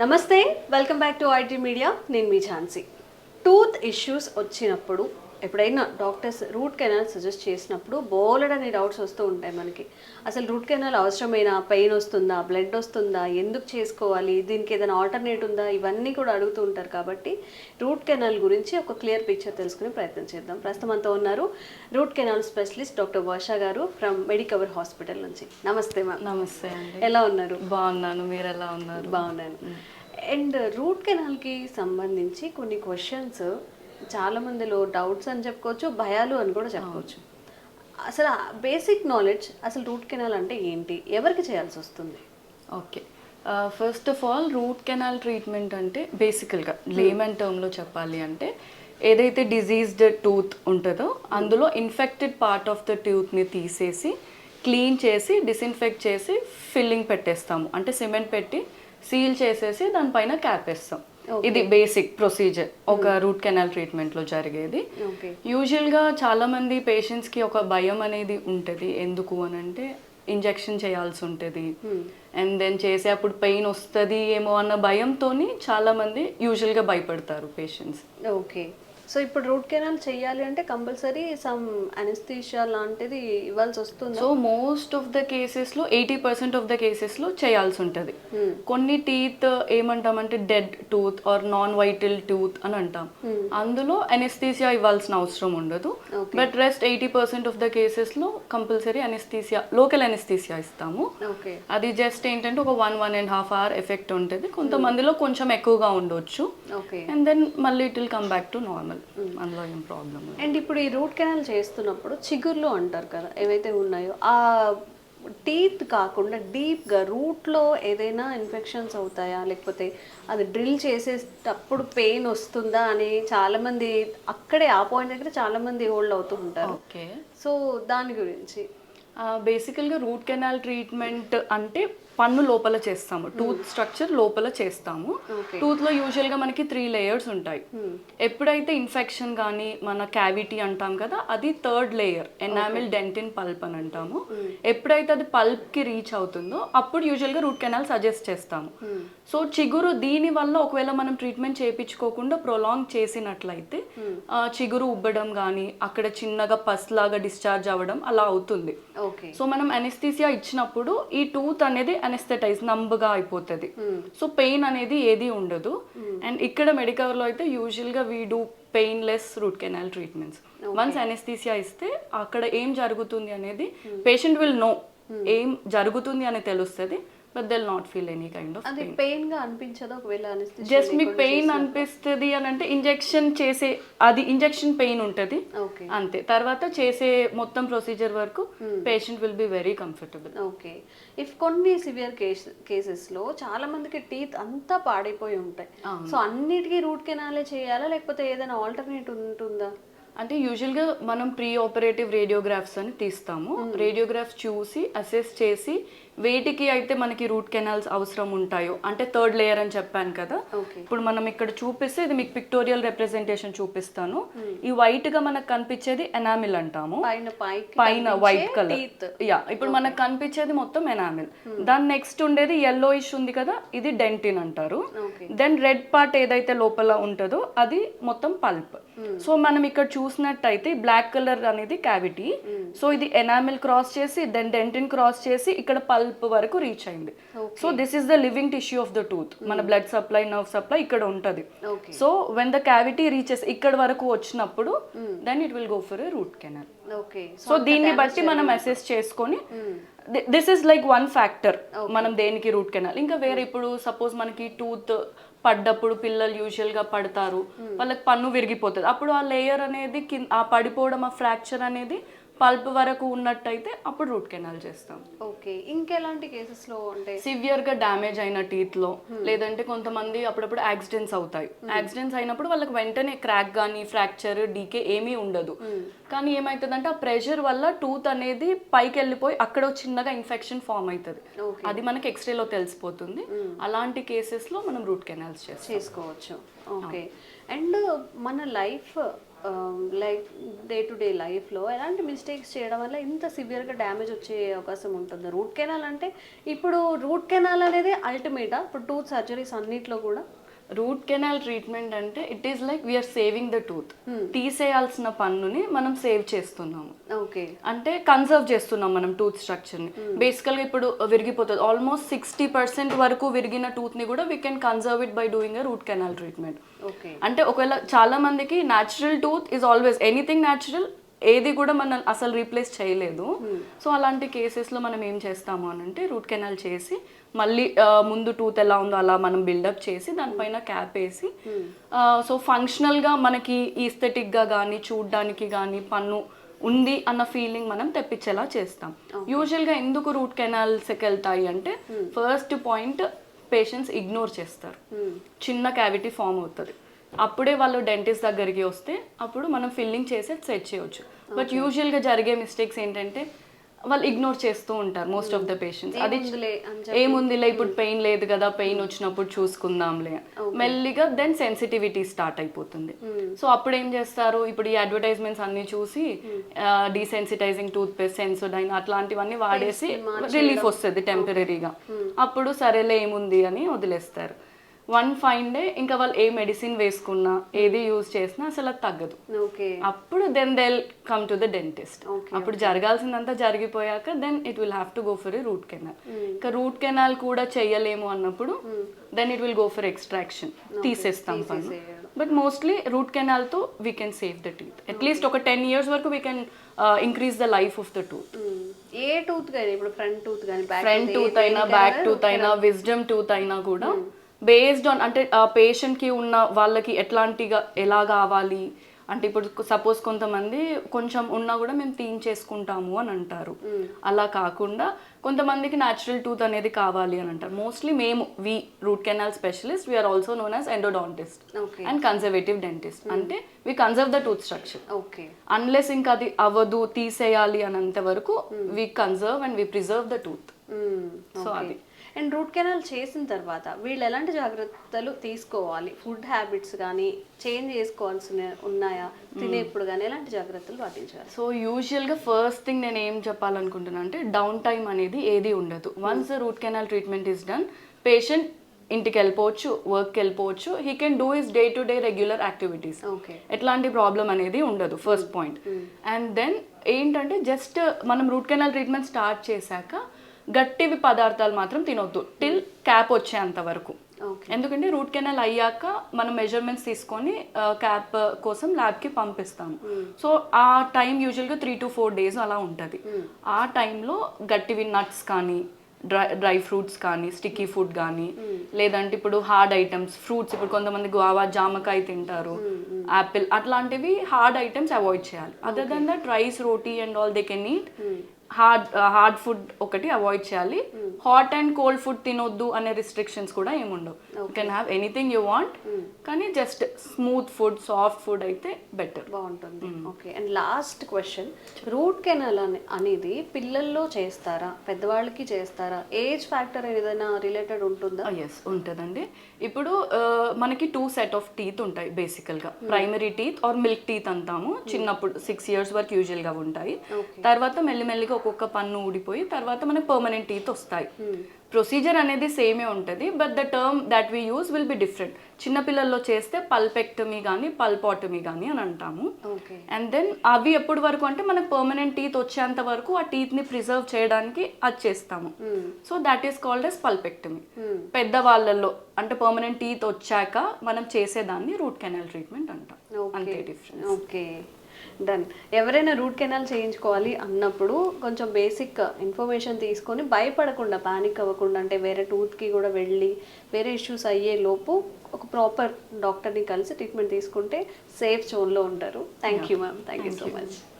నమస్తే welcome back to IT media నేను మీ ఝాన్సీ. టూత్ ఇష్యూస్ వచ్చినప్పుడు ఎప్పుడైనా డాక్టర్స్ రూట్ కెనాల్ సజెస్ట్ చేసినప్పుడు బోలెడని డౌట్స్ వస్తూ ఉంటాయి మనకి. అసలు రూట్ కెనాల్ అవసరమైన? పెయిన్ వస్తుందా? బ్లడ్ వస్తుందా? ఎందుకు చేసుకోవాలి? దీనికి ఏదైనా ఆల్టర్నేట్ ఉందా? ఇవన్నీ కూడా అడుగుతూ ఉంటారు కాబట్టి రూట్ కెనాల్ గురించి ఒక క్లియర్ పిక్చర్ తెలుసుకునే ప్రయత్నం చేద్దాం. ప్రస్తుతం అంతా ఉన్నారు root canal specialist doctor Varsha garu from Medicover hospital నుంచి. నమస్తే మ్యామ్. నమస్తే ఎలా ఉన్నారు? బాగున్నాను. మీరు ఎలా ఉన్నారు? బాగున్నాను. అండ్ రూట్ కెనాల్కి సంబంధించి కొన్ని క్వశ్చన్స్ చాలా మందిలో డౌట్స్ అని చెప్పుకోవచ్చు భయాలు అని కూడా చెప్పుకోవచ్చు. అసలు బేసిక్ నాలెడ్జ్ అసలు రూట్ కెనాల్ అంటే ఏంటి? ఎవరికి చేయాల్సి వస్తుంది? Okay. First of all root canal treatment అంటే బేసికల్గా లేమన్ టర్మ్లో చెప్పాలి అంటే ఏదైతే డిజీజ్డ్ టూత్ ఉంటుందో అందులో ఇన్ఫెక్టెడ్ పార్ట్ ఆఫ్ ద టూత్ని తీసేసి క్లీన్ చేసి డిస్ఇన్ఫెక్ట్ చేసి ఫిల్లింగ్ పెట్టేస్తాము. అంటే సిమెంట్ పెట్టి సీల్ చేసేసి దానిపైన క్యాప్ వేస్తాం ఇది బేసిక్ ప్రొసీజర్ ఒక రూట్ కెనాల్ ట్రీట్మెంట్లో జరిగేది. ఓకే యూజువల్గా చాలా మంది పేషెంట్స్కి ఒక భయం అనేది ఉంటుంది. ఎందుకు అని అంటే ఇంజెక్షన్ చేయాల్సి ఉంటుంది. అండ్ దెన్ చేసే అప్పుడు పెయిన్ వస్తుంది ఏమో అన్న భయంతో చాలా మంది యూజువల్గా భయపడతారు పేషెంట్స్ ఓకే సో ఇప్పుడు రూట్ కెనాల్ చేయాలి అంటే కంపల్సరీ సమ్ అనస్థీషియా లాంటిది ఇవ్వాల్సి వస్తుంది? సో మోస్ట్ ఆఫ్ ద కేసెస్లో ఎయిటీ పర్సెంట్ ఆఫ్ ద కేసెస్లో చేయాల్సి ఉంటుంది. కొన్ని టీత్ ఏమంటామంటే dead tooth or non vital tooth అని అంటాం. అందులో అనెస్థీసియా ఇవ్వాల్సిన అవసరం ఉండదు. But rest eighty percent of the కేసెస్లో కంపల్సరీ అనెస్థీసియా లోకల్ అనెస్థీసియా ఇస్తాము. అది జస్ట్ ఏంటంటే ఒక one one and half hour effect ఉంటుంది. కొంతమందిలో కొంచెం ఎక్కువగా ఉండొచ్చు. అండ్ దెన్ మళ్ళీ it will come back to normal అందులో ఏం ప్రాబ్లమ్ అండ్ ఇప్పుడు ఈ రూట్ కెనాల్ చేస్తున్నప్పుడు చిగుర్లు అంటారు కదా ఏవైతే ఉన్నాయో ఆ టీత్ కాకుండా డీప్గా రూట్లో ఏదైనా ఇన్ఫెక్షన్స్ అవుతాయా? లేకపోతే అది డ్రిల్ చేసేటప్పుడు పెయిన్ వస్తుందా అని చాలామంది అక్కడే ఆ పాయింట్ దగ్గర చాలామంది హోల్డ్ అవుతూ ఉంటారు. ఓకే. సో దాని గురించి. బేసికల్గా రూట్ కెనాల్ ట్రీట్మెంట్ అంటే పన్ను లోపల చేస్తాము. టూత్ స్ట్రక్చర్ లోపల చేస్తాము. టూత్లో యూజువల్గా మనకి త్రీ లేయర్స్ ఉంటాయి. ఎప్పుడైతే ఇన్ఫెక్షన్ కానీ మన క్యావిటీ అంటాం కదా అది third layer enamel dentin pulp అని అంటాము. ఎప్పుడైతే అది పల్ప్కి రీచ్ అవుతుందో అప్పుడు యూజువల్గా రూట్ కెనాల్ సజెస్ట్ చేస్తాము. సో చిగురు దీని వల్ల ఒకవేళ మనం ట్రీట్మెంట్ చేయించుకోకుండా ప్రొలాంగ్ చేసినట్లయితే చిగురు ఉబ్బడం కానీ అక్కడ చిన్నగా పస్ లాగా డిశ్చార్జ్ అవ్వడం అలా అవుతుంది. సో మనం అనెస్థీసియా ఇచ్చినప్పుడు ఈ టూత్ అనేది అనెస్థెటైజ్ నంబగా అయిపోతుంది. సో పెయిన్ అనేది ఏది ఉండదు. అండ్ ఇక్కడ మెడికవర్లో అయితే యూజువల్గా we do painless root canal treatments once anaesthesia ఇస్తే అక్కడ ఏం జరుగుతుంది అనేది పేషెంట్ విల్ నో ఏం జరుగుతుంది అని తెలుస్తుంది. But they'll not feel any kind of అది పెయిన్గా అనిపించదు ఒకవేళ జస్ట్ మీకు పెయిన్? అనిపిస్తుంది అని అంటే ఇంజెక్షన్ చేసే అది ఇంజెక్షన్ పెయిన్ ఉంటుంది. అంతే. తర్వాత చేసే మొత్తం ప్రొసీజర్ వరకు patient will be very comfortable okay. If కొన్ని సివియర్ కేస్ కేసెస్లో చాలా మందికి టీత్ అంతా పాడైపోయి ఉంటాయి. సో అన్నిటికీ రూట్ కెనాలే చేయాలా? లేకపోతే ఏదైనా ఆల్టర్నేట్ ఉంటుందా? అంటే యూజువల్గా మనం ప్రీ ఆపరేటివ్ రేడియోగ్రాఫ్స్ అని తీస్తాము. రేడియోగ్రాఫ్స్ చూసి అసెస్ చేసి వేటికి అయితే మనకి రూట్ కెనాల్స్ అవసరం ఉంటాయో అంటే థర్డ్ లేయర్ అని చెప్పాను కదా ఇప్పుడు మనం ఇక్కడ చూపిస్తే ఇది మీకు పిక్టోరియల్ రిప్రజెంటేషన్ చూపిస్తాను. ఈ వైట్గా మనకు కనిపించేది ఎనామిల్ అంటాము. పైన వైట్ కలర్ యా ఇప్పుడు మనకు కనిపించేది మొత్తం ఎనామిల్ దాని నెక్స్ట్ ఉండేది ఎల్లో ఇష్ ఉంది కదా ఇది డెంటిన్ అంటారు. దెన్ రెడ్ పార్ట్ ఏదైతే లోపల ఉంటుందో అది మొత్తం పల్ప్ సో మనం ఇక్కడ చూసినట్టయితే బ్లాక్ కలర్ అనేది క్యావిటీ సో ఇది ఎనామిల్ క్రాస్ చేసి దెన్ డెంటిన్ క్రాస్ చేసి ఇక్కడ పల్ప్ వరకు రీచ్ అయింది. So this is the living tissue of the tooth మన బ్లడ్ సప్లై నర్వ్ సప్లై ఇక్కడ ఉంటది. So when the cavity reaches ఇక్కడ వరకు వచ్చినప్పుడు then it will go for a root canal okay so దీన్ని బట్టి మనం అసెస్ చేసుకొని this is like one factor మనం దేనికి రూట్ కెనాల్ ఇంకా వేరే ఇప్పుడు సపోజ్ మనకి టూత్ పడ్డప్పుడు పిల్లలు యూజువల్గా పడతారు. వాళ్ళకి పన్ను విరిగిపోతుంది. అప్పుడు ఆ లేయర్ అనేది ఆ పడిపోవడం ఆ ఫ్రాక్చర్ అనేది పల్ప్ వరకు ఉన్నట్టయితే అప్పుడు రూట్ కెనాల్ చేస్తాం. ఓకే. ఇంకెలాంటి కేసెస్లో అంటే? సివియర్గా డ్యామేజ్ అయిన టీత్లో లేదంటే కొంతమంది అప్పుడప్పుడు యాక్సిడెంట్స్ అవుతాయి. యాక్సిడెంట్స్ అయినప్పుడు వాళ్ళకి వెంటనే క్రాక్ కానీ ఫ్రాక్చర్ డీకే ఏమీ ఉండదు. కానీ ఏమవుతుందంటే ఆ ప్రెషర్ వల్ల టూత్ అనేది పైకి వెళ్ళిపోయి అక్కడ చిన్నగా ఇన్ఫెక్షన్ ఫామ్ అవుతుంది. అది మనకి ఎక్స్రేలో తెలిసిపోతుంది. అలాంటి కేసెస్లో మనం రూట్ కెనాల్స్ చేసుకోవచ్చు. ఓకే. అండ్ మన life like day to day లైఫ్లో ఎలాంటి మిస్టేక్స్ చేయడం వల్ల ఇంత సివియర్గా డ్యామేజ్ వచ్చే అవకాశం ఉంటుంది? రూట్ కెనాల్ అంటే ఇప్పుడు రూట్ కెనాల్ అనేది అల్టిమేటా ఇప్పుడు టూత్ సర్జరీస్ అన్నిట్లో కూడా? రూట్ కెనాల్ ట్రీట్మెంట్ అంటే it is like we are saving the tooth తీసేయాల్సిన పన్నుని మనం సేవ్ చేస్తున్నాము. ఓకే అంటే కన్సర్వ్ చేస్తున్నాం మనం టూత్ స్ట్రక్చర్ని. బేసికల్గా ఇప్పుడు విరిగిపోతుంది. ఆల్మోస్ట్ సిక్స్టీ పర్సెంట్ వరకు విరిగిన టూత్ని కూడా we can conserve it by doing a root canal treatment అంటే ఒకవేళ చాలా మందికి natural tooth is always anything natural ఏది కూడా మనం అసలు రీప్లేస్ చేయలేదు. సో అలాంటి కేసెస్లో మనం ఏం చేస్తాము అని అంటే రూట్ కెనాల్ చేసి మళ్ళీ ముందు టూత్ ఎలా ఉందో అలా మనం బిల్డప్ చేసి దానిపైన క్యాప్ వేసి సో ఫంక్షనల్గా మనకి ఈస్థెటిక్గా కానీ చూడ్డానికి కానీ పన్ను ఉంది అన్న ఫీలింగ్ మనం తెప్పించేలా చేస్తాం. యూజువల్గా ఎందుకు రూట్ కెనాల్స్కి వెళ్తాయి అంటే ఫస్ట్ పాయింట్ పేషెంట్స్ ఇగ్నోర్ చేస్తారు. చిన్న క్యావిటీ ఫామ్ అవుతుంది. అప్పుడే వాళ్ళు డెంటిస్ట్ దగ్గరికి వస్తే అప్పుడు మనం ఫిల్లింగ్ చేసి సెట్ చేయొచ్చు. బట్ యూజువల్గా జరిగే మిస్టేక్స్ ఏంటంటే వాళ్ళు ఇగ్నోర్ చేస్తూ ఉంటారు మోస్ట్ ఆఫ్ ద పేషెంట్స్ అది ఏముందిలే ఇప్పుడు పెయిన్ లేదు కదా పెయిన్ వచ్చినప్పుడు చూసుకుందాంలే. మెల్లిగా దెన్ సెన్సిటివిటీ స్టార్ట్ అయిపోతుంది. సో అప్పుడు ఏం చేస్తారు? ఇప్పుడు ఈ అడ్వర్టైజ్మెంట్స్ అన్ని చూసి డీసెన్సిటైజింగ్ టూత్ పేస్ట్ సెన్సోడైన్ అట్లాంటివన్నీ వాడేసి రిలీఫ్ వస్తుంది టెంపరీగా అప్పుడు సరేలే ఏముంది అని వదిలేస్తారు. వన్ ఫైన్ డే ఇంకా వాళ్ళు ఏ మెడిసిన్ వేసుకున్నా ఏది యూజ్ చేసినా అసలు అది తగ్గదు. ఓకే. అప్పుడు then they come to the dentist అప్పుడు జరగాల్సిందంతా జరిగిపోయాక then it will have to go for a root canal ఇంకా రూట్ కెనాల్ కూడా చెయ్యలేము అన్నప్పుడు then it will go for extraction తీసేస్తాం పన్ను. But mostly root కెనాల్తో we can save the teeth at least ఒక ten years వరకు we can increase the life of the tooth a tooth కానీ ఇప్పుడు ఫ్రంట్ టూత్ కానీ ఫ్రంట్ టూత్ అయినా back tooth అయినా wisdom tooth అయినా కూడా బేస్డ్ ఆన్ అంటే ఆ పేషెంట్కి ఉన్న వాళ్ళకి ఎట్లాంటిగా ఎలా కావాలి? అంటే ఇప్పుడు సపోజ్ కొంతమంది కొంచెం ఉన్నా కూడా మేము తీయించేసుకుంటాము అని అంటారు. అలా కాకుండా కొంతమందికి న్యాచురల్ టూత్ అనేది కావాలి అని అంటారు. మోస్ట్లీ మేము we root canal specialist we are also known as endodontist and conservative dentist అంటే we conserve the tooth structure okay unless ఇంకా అది అవ్వదు తీసేయాలి అనంత వరకు we conserve and we preserve the tooth so అది. అండ్ రూట్ కెనాల్ చేసిన తర్వాత వీళ్ళు ఎలాంటి జాగ్రత్తలు తీసుకోవాలి? ఫుడ్ హ్యాబిట్స్ కానీ చేంజ్ చేసుకోవాల్సిన ఉన్నాయా? తినేప్పుడు కానీ ఎలాంటి జాగ్రత్తలు పాటించాలి? సో యూజువల్గా ఫస్ట్ థింగ్ నేను ఏం చెప్పాలనుకుంటున్నా అంటే డౌన్ టైం అనేది ఏది ఉండదు. Once root canal treatment is done patient ఇంటికి వెళ్ళిపోవచ్చు వర్క్కి వెళ్ళిపోవచ్చు he can do his day to day regular activities. Okay. ఎట్లాంటి ప్రాబ్లం అనేది ఉండదు ఫస్ట్ పాయింట్. అండ్ దెన్ ఏంటంటే జస్ట్ మనం రూట్ కెనాల్ ట్రీట్మెంట్ స్టార్ట్ చేశాక గట్టివి పదార్థాలు మాత్రం తినొద్దు. టిల్ క్యాప్ వచ్చేంత వరకు. ఎందుకంటే రూట్ కెనాల్ అయ్యాక మనం మెజర్మెంట్స్ తీసుకొని క్యాప్ కోసం ల్యాబ్కి పంపిస్తాము. సో ఆ టైం యూజువల్గా త్రీ టు ఫోర్ డేస్ అలా ఉంటుంది. ఆ టైంలో గట్టివి నట్స్ కానీ డ్రై డ్రై ఫ్రూట్స్ కానీ స్టిక్కీ ఫుడ్ కానీ లేదంటే ఇప్పుడు హార్డ్ ఐటమ్స్ ఫ్రూట్స్ ఇప్పుడు కొంతమంది గువావా జామకాయ తింటారు యాపిల్ అట్లాంటివి హార్డ్ ఐటమ్స్ అవాయిడ్ చేయాలి. Other then that rice roti and all they can eat hard hard food ఒకటి అవాయిడ్ చేయాలి. హాట్ అండ్ కోల్డ్ ఫుడ్ తినొద్దు అనే రిస్ట్రిక్షన్స్ కూడా ఏముండవు. You can have anything you want కానీ just smooth food soft food అయితే better. బాగుంటుంది. Okay. And last question root canal అనే అనేది పిల్లల్లో చేస్తారా? పెద్దవాళ్ళకి చేస్తారా? ఏజ్ ఫ్యాక్టర్ ఏదైనా రిలేటెడ్ ఉంటుందా? ఎస్ ఉంటుందండి. ఇప్పుడు మనకి టూ సెట్ ఆఫ్ టీత్ ఉంటాయి బేసికల్గా primary teeth or milk teeth అంటాము. చిన్నప్పుడు సిక్స్ ఇయర్స్ వరకు యూజువల్గా ఉంటాయి. తర్వాత మెల్లిమెల్లిగా ఒక్కొక్క పన్ను ఊడిపోయి తర్వాత మనకి పర్మనెంట్ టీత్ వస్తాయి. ప్రొసీజర్ అనేది సేమే ఉంటుంది but the term that we use will be different చిన్నపిల్లల్లో చేస్తే పల్పెక్టమీ కానీ పల్పాటమీ కానీ అని అంటాము. అండ్ దెన్ అవి ఎప్పటి వరకు అంటే మనకు పర్మనెంట్ టీత్ వచ్చేంత వరకు ఆ టీత్ని ప్రిజర్వ్ చేయడానికి అది చేస్తాము. So that is called as pulpectomy. పెద్ద వాళ్ళల్లో అంటే పర్మనెంట్ టీత్ వచ్చాక మనం చేసేదాన్ని రూట్ కెనాల్ ట్రీట్మెంట్ అంటాం. అంతే డిఫరెన్స్ ఓకే. డన్ ఎవరైనా రూట్ కెనాల్ చేయించుకోవాలి అన్నప్పుడు కొంచెం బేసిక్ ఇన్ఫర్మేషన్ తీసుకొని భయపడకుండా పానిక్ అవ్వకుండా అంటే వేరే టూత్కి కూడా వెళ్ళి వేరే ఇష్యూస్ అయ్యే లోపు ఒక ప్రాపర్ డాక్టర్ని కలిసి ట్రీట్మెంట్ తీసుకుంటే సేఫ్ జోన్లో ఉంటారు. Thank you ma'am thank you so much